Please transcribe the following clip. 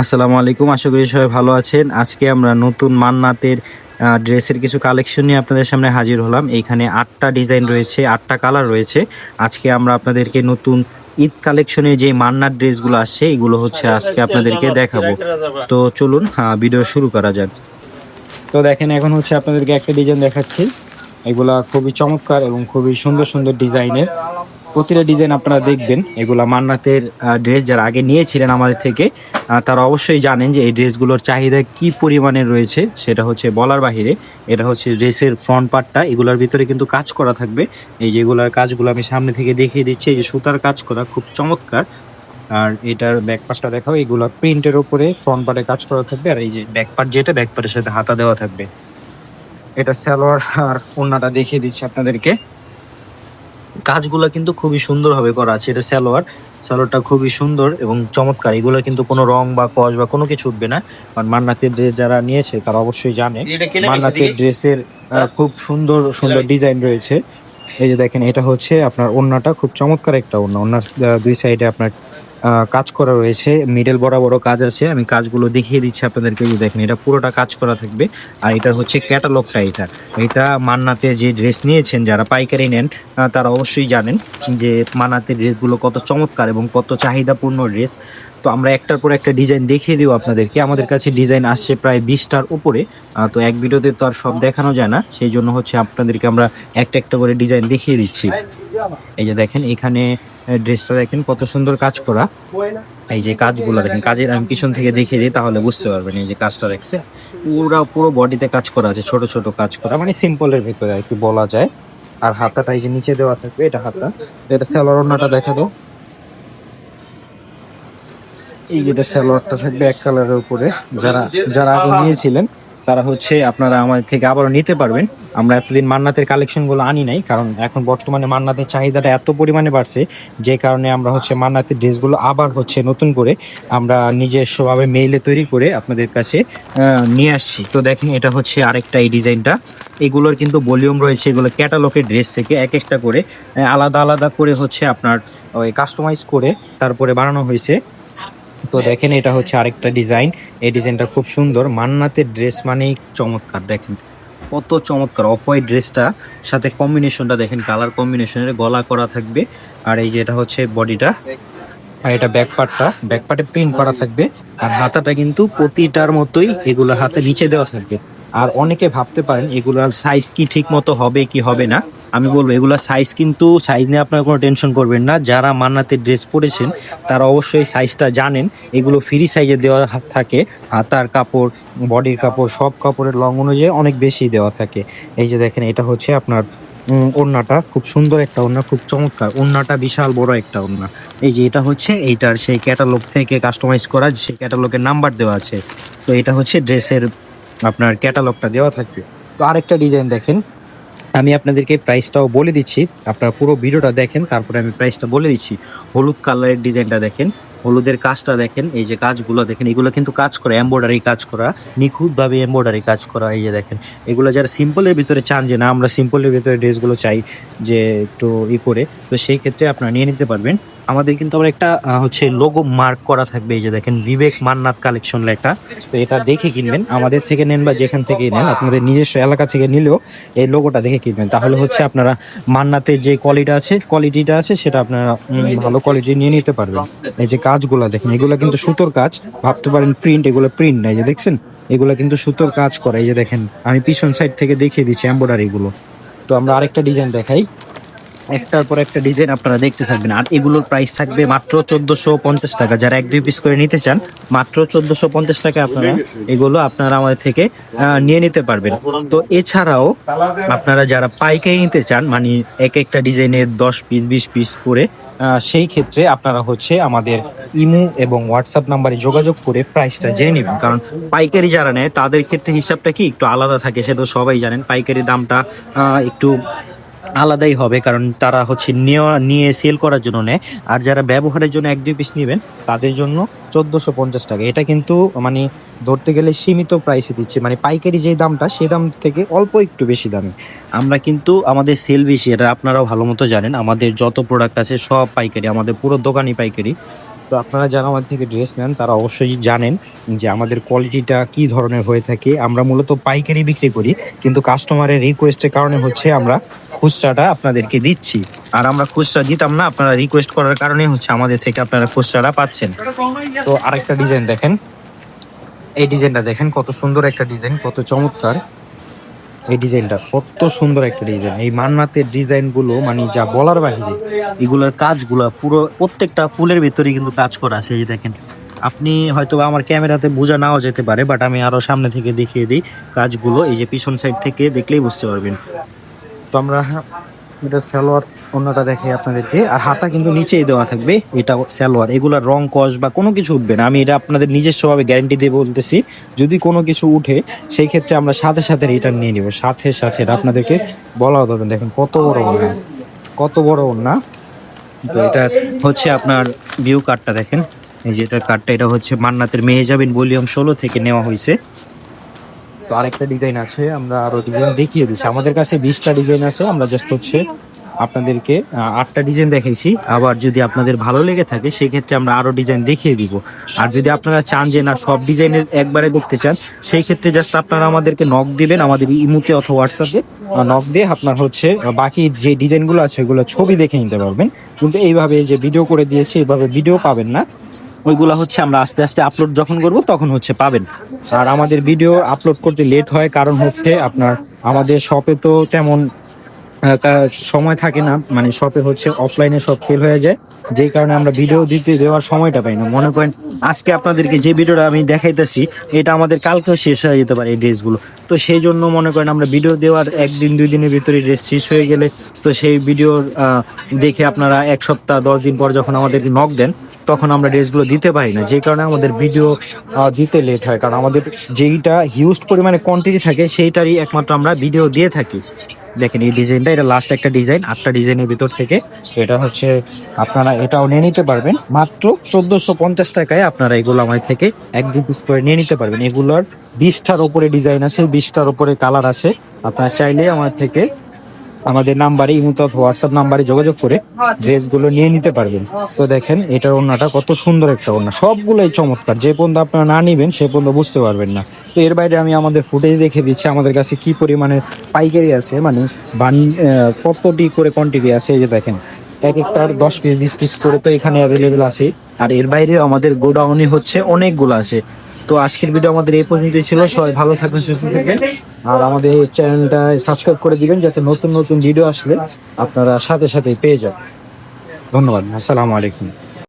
আসসালামু আলাইকুম, আশা করি সবাই ভালো আছেন। আজকে আমরা নতুন মান্নাতের ড্রেসের কিছু কালেকশন নিয়ে আপনাদের সামনে হাজির হলাম। এইখানে আটটা ডিজাইন রয়েছে, আটটা কালার রয়েছে। আজকে আমরা আপনাদেরকে নতুন ঈদ কালেকশনে যে মান্নার ড্রেসগুলো আসছে, এগুলো হচ্ছে আজকে আপনাদেরকে দেখাবো। তো চলুন হ্যাঁ ভিডিও শুরু করা যাক। তো দেখেন, এখন হচ্ছে আপনাদেরকে একটা ডিজাইন দেখাচ্ছি। এগুলা খুবই চমৎকার এবং খুবই সুন্দর সুন্দর ডিজাইনের। প্রতিটা ডিজাইন আপনারা দেখবেন। এগুলা মান্নাতের ড্রেস যারা আগে নিয়েছিলেন আমাদের থেকে তারা অবশ্যই জানেন যে এই ড্রেসগুলোর চাহিদা কি পরিমাণে রয়েছে, সেটা হচ্ছে বলার বাহিরে। এটা হচ্ছে ড্রেসের ফ্রন্ট পার্টটা এগুলোর ভিতরে কিন্তু কাজ করা থাকবে। এই যেগুলোর কাজগুলো আমি সামনে থেকে দেখিয়ে দিচ্ছি, এই যে সুতার কাজ করা খুব চমৎকার। আর এটার ব্যাক দেখাও, এগুলো প্রিন্টের উপরে ফ্রন্ট পার্টে কাজ করা থাকবে, আর এই যে ব্যাক পার্ট যেটা ব্যাক পার্টের সাথে হাতা দেওয়া থাকবে। এটা সালোয়ার আর ফোনাটা দেখিয়ে দিচ্ছি আপনাদেরকে। কাজগুলো কিন্তু খুবই সুন্দরভাবে করা আছে এটা সালোয়ার। সালোয়ারটা খুবই সুন্দর এবং চমৎকার। এগুলো কিন্তু কোনো রং বা কস বা কোনো কিছু উঠবে না। কারণ মান্নাতের ড্রেস যারা নিয়েছে তারা অবশ্যই জানে মান্নাতের ড্রেসের খুব সুন্দর সুন্দর ডিজাইন রয়েছে। এই যে দেখেন এটা হচ্ছে আপনার ওড়নাটা খুব চমৎকার একটা ওড়না। ওন্না দুই সাইডে আপনার কাজ করা রয়েছে। মিডল বরাবরও কাজ আছে। আমি কাজগুলো দেখিয়ে দিচ্ছি আপনাদেরকে, এই যে দেখেন, এটা পুরোটা কাজ করা থাকবে। আর এটা হচ্ছে ক্যাটালগটা এটা। এটা মান্নাতে যে ড্রেস নিয়েছেন, যারা পাইকারি নেন তারা অবশ্যই জানেন যে মান্নাতে ড্রেসগুলো কত চমৎকার এবং কত চাহিদাপূর্ণ ড্রেস তো আমরা একটার পর একটা ডিজাইন দেখিয়ে দিব আপনাদেরকে। আমাদের কাছে ডিজাইন আসছে প্রায় বিশটার উপরে। তো এক ভিডিওতে তো আর সব দেখানো যায় না। সেই জন্য হচ্ছে আপনাদেরকে আমরা একটা একটা করে ডিজাইন দেখিয়ে দিচ্ছি। এই যে দেখেন, এখানে ড্রেসটা দেখেন, কত সুন্দর কাজ করা। এই যে কাজগুলো দেখেন, কাজের আমি পিছন থেকে দেখিয়ে দিই, তাহলে বুঝতে পারবেন এই যে কাজটা দেখছে। পুরো পুরো বডিতে কাজ করা আছে, ছোট ছোট কাজ করা মানে সিম্পলের ভিতরে আর কি বলা যায়। আর হাতাটা এই যে নিচে দেওয়া থাকবে, এটা হাতা। এটা স্যালোয়ার ওড়নাটা দেখা দাও। এই যেটা স্যালোয়ারটা থাকবে এক কালারের উপরে। যারা যারা আগে নিয়েছিলেন তারা হচ্ছে আপনারা আমাদের থেকে আবারও নিতে পারবেন। আমরা এতদিন মান্নাতের কালেকশনগুলো আনি নাই, কারণ এখন বর্তমানে মান্নাতের চাহিদাটা এত পরিমাণে বাড়ছে, যে কারণে আমরা হচ্ছে মান্নাতের ড্রেসগুলো আবার হচ্ছে নতুন করে আমরা নিজস্বভাবে মেইলে তৈরি করে আপনাদের কাছে নিয়ে আসছি। তো দেখেন, এটা হচ্ছে আরেকটা এই ডিজাইনটা। এগুলোর কিন্তু ভলিউম রয়েছে, এগুলো ক্যাটালগের ড্রেস থেকে এক একটা করে আলাদা আলাদা করে হচ্ছে আপনার ওই কাস্টমাইজ করে তারপরে বানানো হয়েছে। তো দেখেন এটা হচ্ছে আরেকটা ডিজাইন। এই ডিজাইনটা খুব সুন্দর। মান্নাতের ড্রেস মানেই চমৎকার দেখেন। কত চমৎকার অফ হোয়াইট ড্রেসটা। সাথে কম্বিনেশনটা দেখেন কালার কম্বিনেশনের গলা করা থাকবে। আর এই যেটা হচ্ছে বডিটা। আর এটা ব্যাক পার্টটা। ব্যাক পার্টে প্রিন্ট করা থাকবে। আর হাতাটা কিন্তু প্রতিটার মতোই এগুলো হাতে নিচে দেওয়া থাকবে। আর অনেকে ভাবতে পারেন, এগুলার সাইজ কি ঠিক মতো হবে, কি হবে না? আমি বলব, এগুলার সাইজ কিন্তু সাইজ নিয়ে আপনারা কোনো টেনশন করবেন না। যারা মান্নাতে ড্রেস পরেছেন, তারা অবশ্যই সাইজটা জানেন। এগুলো ফ্রি সাইজে দেওয়া থাকে। হাতার কাপড় বডির কাপড়, সব কাপড়ের লং অনুযায়ী অনেক বেশি দেওয়া থাকে। এই যে দেখেন, এটা হচ্ছে আপনার ওড়নাটা। খুব সুন্দর একটা ওড়না, খুব চমৎকার। ওড়নাটা বিশাল বড় একটা ওড়না। এই যে এটা হচ্ছে, এইটার সেই ক্যাটালগ থেকে কাস্টমাইজ করা সেই ক্যাটালগের নাম্বার দেওয়া আছে। তো এটা হচ্ছে ড্রেসের আপনার ক্যাটালগটা দেওয়া থাকবে। তো আরেকটা ডিজাইন দেখেন। আমি আপনাদেরকে প্রাইসটাও বলে দিচ্ছি। আপনারা পুরো ভিডিওটা দেখেন, তারপরে আমি প্রাইসটা বলে দিচ্ছি। হলুদ কালারের ডিজাইনটা দেখেন, হলুদের কাজটা দেখেন, এই যে কাজগুলো দেখেন, এগুলো কিন্তু কাজ করা এম্ব্রয়ডারি কাজ করা, নিখুঁতভাবে এম্ব্রয়ডারি কাজ করা, এই যে দেখেন। এগুলো যারা সিম্পলের ভিতরে চান যে, না, আমরা সিম্পলের ভিতরে ড্রেসগুলো চাই যে, একটু ই করে, তো সেই ক্ষেত্রে আপনারা নিয়ে নিতে পারবেন। আমাদের কিন্তু আবার একটা হচ্ছে লোগো মার্ক করা থাকবে, এই যে দেখেন, বিবেক মান্নাত কালেকশন লেখা তো এটা দেখে কিনবেন। আমাদের থেকে নেন বা যেখান থেকে নেন, আপনাদের নিজস্ব এলাকা থেকে নিলেও এই লোগোটা দেখে কিনবেন। তাহলে হচ্ছে আপনারা মান্নাতের যে কোয়ালিটি আছে কোয়ালিটিটা আছে, সেটা আপনারা ভালো কোয়ালিটি নিয়ে নিতে পারবেন। এই যে কাজগুলো দেখেন, এগুলো কিন্তু সুতোর কাজ। ভাবতে পারেন প্রিন্ট এগুলো প্রিন্ট না, এই যে দেখছেন? এগুলো কিন্তু সুতোর কাজ করে। এই যে দেখেন, আমি পিছন সাইড থেকে দেখিয়ে দিচ্ছি এম্ব্রয়ডারি গুলো তো আমরা আরেকটা ডিজাইন দেখাই। একটার পর একটা ডিজাইন আপনারা দেখতে থাকবেন। আর এগুলোর প্রাইস থাকবে মাত্র চোদ্দশো পঞ্চাশ টাকা। যারা এক দুই পিস করে নিতে চান মাত্র চোদ্দশো পঞ্চাশ টাকা আপনারা এগুলো আপনারা আমাদের থেকে নিয়ে নিতে পারবেন। তো এছাড়াও আপনারা যারা পাইকারি নিতে চান মানে এক একটা ডিজাইনের দশ পিস বিশ পিস করে সেই ক্ষেত্রে আপনারা হচ্ছে আমাদের ইমো এবং হোয়াটসঅ্যাপ নাম্বারে যোগাযোগ করে প্রাইসটা জেনে নেবেন। কারণ পাইকারি যারা নেয় তাদের ক্ষেত্রে হিসাবটা কি একটু আলাদা থাকে সেটা তো সবাই জানেন। পাইকারি দামটা একটু আলাদাই হবে, কারণ তারা হচ্ছে নেওয়া নিয়ে সেল করার জন্য নেয়। আর যারা ব্যবহারের জন্য এক দুই পিস নেবেন, তাদের জন্য চোদ্দোশো পঞ্চাশ টাকা। এটা কিন্তু মানে ধরতে গেলে সীমিত প্রাইসে দিচ্ছে। মানে পাইকারি যে দামটা, সে দাম থেকে অল্প একটু বেশি দামে। আমরা কিন্তু আমাদের সেল বেশি, এটা আপনারাও ভালো মতো জানেন। আমাদের যত প্রোডাক্ট আছে, সব পাইকারি, আমাদের পুরো দোকানই পাইকারি। তো আপনারা যারা আমাদের থেকে ড্রেস নেন, তারা অবশ্যই জানেন যে আমাদের কোয়ালিটিটা কি ধরনের হয়ে থাকে। আমরা মূলত পাইকারি বিক্রি করি, কিন্তু কাস্টমারের রিকোয়েস্টের কারণে হচ্ছে আমরা খুচরাটা আপনাদেরকে দিচ্ছি। আর আমরা খুচরা দিতাম না, আপনারা রিকোয়েস্ট করার কারণে হচ্ছে আমাদের থেকে আপনারা খুচরাটা পাচ্ছেন। তো আরেকটা ডিজাইন দেখেন। এই ডিজাইনটা দেখেন, কত সুন্দর একটা ডিজাইন কত চমৎকার। এই ডিজাইনটা কত সুন্দর একটা ডিজাইন। এই মান্নাতের ডিজাইনগুলো মানে যা বলার বাহিরে, এগুলোর কাজগুলো পুরো প্রত্যেকটা ফুলের ভিতরে কিন্তু কাজ করা আছে, এই দেখেন। আপনি হয়তো আমার ক্যামেরাতে বোঝা নাও যেতে পারে বাট আমি আরও সামনে থেকে দেখিয়ে দিই কাজগুলো, এই যে পিছন সাইড থেকে দেখলেই বুঝতে পারবেন। তো আমরা, এটা সালোয়ার অন্যটা দেখে আপনাদেরকে। আর হাতা কিন্তু নিচেই দেওয়া থাকবে, এটা সালোয়ার। এগুলার রং, কস বা কোনো কিছু উঠবে না। আমি এটা আপনাদের নিজস্বভাবে গ্যারেন্টি দিয়ে বলতেছি, যদি কোনো কিছু উঠে, সেই ক্ষেত্রে আমরা সাথে সাথে রিটার্ন নিয়ে নিব। সাথে সাথে আপনাদেরকে বলা হবে দেখেন কত বড় ওড়না কত বড় ওড়না তো এটা হচ্ছে আপনার ভিউ কার্ডটা দেখেন। এই যে এটা কার্ডটা এটা হচ্ছে মান্নাতের মেহেজাবিন ভলিউম ষোলো থেকে নেওয়া হয়েছে। তো আরেকটা ডিজাইন আছে, আমরা আরও ডিজাইন দেখিয়ে দিচ্ছি। আমাদের কাছে বিশটা ডিজাইন আছে, আমরা জাস্ট হচ্ছে আপনাদেরকে আটটা ডিজাইন দেখাইছি। আবার যদি আপনাদের ভালো লেগে থাকে সেই ক্ষেত্রে আমরা আরও ডিজাইন দেখিয়ে দিব। আর যদি আপনারা চান যে না, সব ডিজাইনের একবারে দেখতে চান সেই ক্ষেত্রে জাস্ট আপনারা আমাদেরকে নক দিবেন, আমাদের ইমুতে অথবা হোয়াটসঅ্যাপে। নক দিয়ে আপনার হচ্ছে বাকি যে ডিজাইনগুলো আছে ওগুলো ছবি দেখে নিতে পারবেন। কিন্তু এইভাবে যে ভিডিও করে দিয়েছি, এইভাবে ভিডিও পাবেন না। ওইগুলা হচ্ছে আমরা আস্তে আস্তে আপলোড যখন করব, তখন হচ্ছে পাবেন। আর আমাদের ভিডিও আপলোড করতে লেট হয়, কারণ হচ্ছে আপনার, আমাদের শপে তো তেমন সময় থাকে না মানে শপে হচ্ছে অফলাইনে সব সেল হয়ে যায়। যেই কারণে আমরা ভিডিও দিতে দেওয়ার সময়টা পাই না। মনে করেন, আজকে আপনাদেরকে যে ভিডিওটা আমি দেখাইতেছি, এটা আমাদের কালকেও শেষ হয়ে যেতে পারে এই ড্রেসগুলো তো সেই জন্য মনে করেন আমরা ভিডিও দেওয়ার একদিন, দুই দিনের ভিতরে ড্রেস শেষ হয়ে গেলে, তো সেই ভিডিও দেখে আপনারা এক সপ্তাহ, দশ দিন পর যখন আমাদেরকে নক দেন, তখন আমরা ড্রেসগুলো দিতে পারি না। যে কারণে আমাদের ভিডিও দিতে লেট হয়। কারণ আমাদের যেইটা হিউজ পরিমাণে কোয়ান্টিটি থাকে, সেইটারই একমাত্র আমরা ভিডিও দিয়ে থাকি। দেখেন, এই ডিজাইনটা, এটা লাস্ট একটা ডিজাইন, আটটা ডিজাইনের ভিতর থেকে এটা হচ্ছে আপনারা এটাও নিয়ে নিতে পারবেন। মাত্র চোদ্দোশো পঞ্চাশ টাকায় আপনারা এগুলো আমার থেকে এক দু পিস করে নিয়ে নিতে পারবেন। এগুলোর বিশটার ওপরে ডিজাইন আছে, বিশটার ওপরে কালার আছে। আপনারা চাইলে আমার থেকে আমাদের নাম্বারে ইমুত হোয়াটসঅ্যাপ নাম্বারে যোগাযোগ করে ড্রেসগুলো নিয়ে নিতে পারবেন। তো দেখেন এটার ওড়নাটা কত সুন্দর একটা ওড়না। সবগুলোই চমৎকার। যে পর্যন্ত আপনারা না নিবেন সে পর্যন্ত বুঝতে পারবেন না। তো এর বাইরে আমি আমাদের ফুটেজ দেখে দিচ্ছি আমাদের কাছে কি পরিমাণে পাইকারি আছে মানে বান কতটি করে কোয়ান্টিটি আছে এই যে দেখেন। এক একটার দশ পিস বিশ পিস করে তো এখানে অ্যাভেলেবেল আছে। আর এর বাইরে আমাদের গোডাউনে হচ্ছে অনেকগুলো আছে। তো আজকের ভিডিও আমাদের এই পর্যন্তই ছিল। সবাই ভালো থাকবেন, সুস্থ থাকবেন। আর আমাদের এই চ্যানেলটা সাবস্ক্রাইব করে দিবেন যাতে নতুন নতুন ভিডিও আসলে আপনারা সাথে সাথে পেয়ে যান। ধন্যবাদ। আসসালামু আলাইকুম।